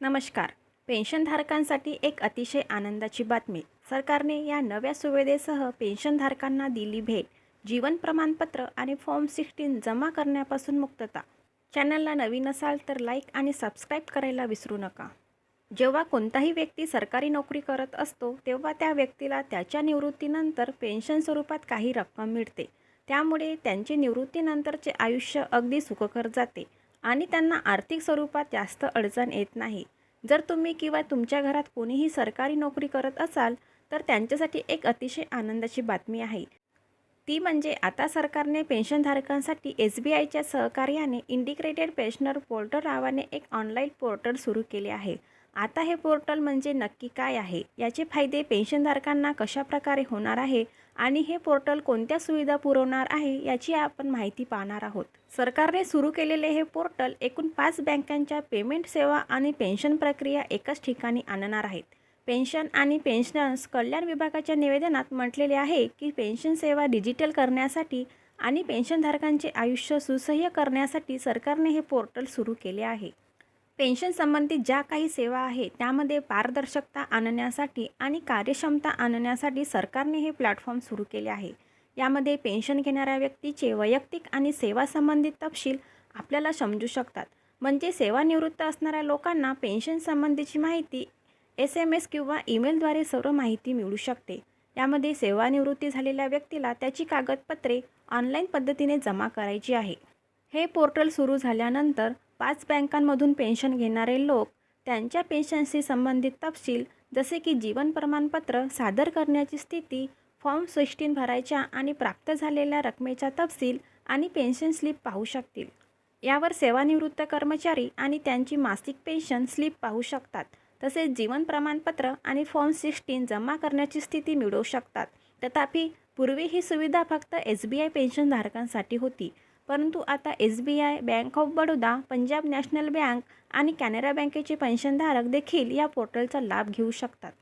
नमस्कार. पेन्शनधारकांसाठी एक अतिशय आनंदाची बातमी. सरकारने या नव्या सुविधेसह पेन्शनधारकांना दिली भेट जीवन प्रमाणपत्र आणि फॉर्म सिक्स्टीन जमा करण्यापासून मुक्तता. चॅनलला नवीन असाल तर लाईक आणि सबस्क्राईब करायला विसरू नका. जेव्हा कोणताही व्यक्ती सरकारी नोकरी करत असतो तेव्हा त्या व्यक्तीला त्याच्या निवृत्तीनंतर पेन्शन स्वरूपात काही रक्कम मिळते. त्यामुळे त्यांचे निवृत्तीनंतरचे आयुष्य अगदी सुखकर जाते. आणि त्यांना आर्थिक स्वरूपात जास्त अडचण येत नाही. जर तुम्ही किंवा तुमच्या घरात कोणीही सरकारी नोकरी करत असाल तर त्यांच्यासाठी एक अतिशय आनंदाची बातमी आहे. ती म्हणजे आता सरकारने पेन्शनधारकांसाठी एस बी आयच्या सहकार्याने इंटिग्रेटेड पेन्शनर पोर्टल नावाने एक ऑनलाईन पोर्टल सुरू केले आहे. आता हे पोर्टल म्हणजे नक्की काय आहे? याचे फायदे पेन्शनधारकांना कशाप्रकारे होणार आहे? आणि हे पोर्टल कोणत्या सुविधा पुरवणार आहे? याची आपण माहिती पाहणार आहोत. सरकारने सुरू केलेले हे पोर्टल एकूण पाच बँकांच्या पेमेंट सेवा आणि पेन्शन प्रक्रिया एकाच ठिकाणी आणणार आहेत. पेन्शन आणि पेन्शनर्स कल्याण विभागाच्या निवेदनात म्हटलेले आहे की पेन्शन सेवा डिजिटल करण्यासाठी आणि पेन्शनधारकांचे आयुष्य सुसह्य करण्यासाठी सरकारने हे पोर्टल सुरू केले आहे. पेन्शन संबंधित ज्या काही सेवा आहेत त्यामध्ये पारदर्शकता आणण्यासाठी आणि कार्यक्षमता आणण्यासाठी सरकारने हे प्लॅटफॉर्म सुरू केले आहे. यामध्ये पेन्शन घेणाऱ्या व्यक्तीचे वैयक्तिक आणि सेवा संबंधित तपशील आपल्याला समजू शकतात. म्हणजे सेवानिवृत्त असणाऱ्या लोकांना पेन्शन संबंधीची माहिती एस एम एस किंवा ईमेलद्वारे सर्व माहिती मिळू शकते. यामध्ये सेवानिवृत्ती झालेल्या व्यक्तीला त्याची कागदपत्रे ऑनलाईन पद्धतीने जमा करायची आहे. हे पोर्टल सुरू झाल्यानंतर पाच बँकांमधून पेन्शन घेणारे लोक त्यांच्या पेन्शनशी संबंधित तपशील जसे की जीवन प्रमाणपत्र सादर करण्याची स्थिती फॉर्म सिक्स्टीन भरायच्या आणि प्राप्त झालेल्या रकमेचा तपशील आणि पेन्शन स्लिप पाहू शकतील. यावर सेवानिवृत्त कर्मचारी आणि त्यांची मासिक पेन्शन स्लिप पाहू शकतात तसेच जीवन प्रमाणपत्र आणि फॉर्म सिक्स्टीन जमा करण्याची स्थिती मिळवू शकतात. तथापि पूर्वी ही सुविधा फक्त एस बी आय पेन्शनधारकांसाठी होती परंतु आता S B I bank of Baroda Punjab national bank आणि कॅनरा बँकेचे पेन्शनधारक देखील या पोर्टलचा लाभ घेऊ शकतात.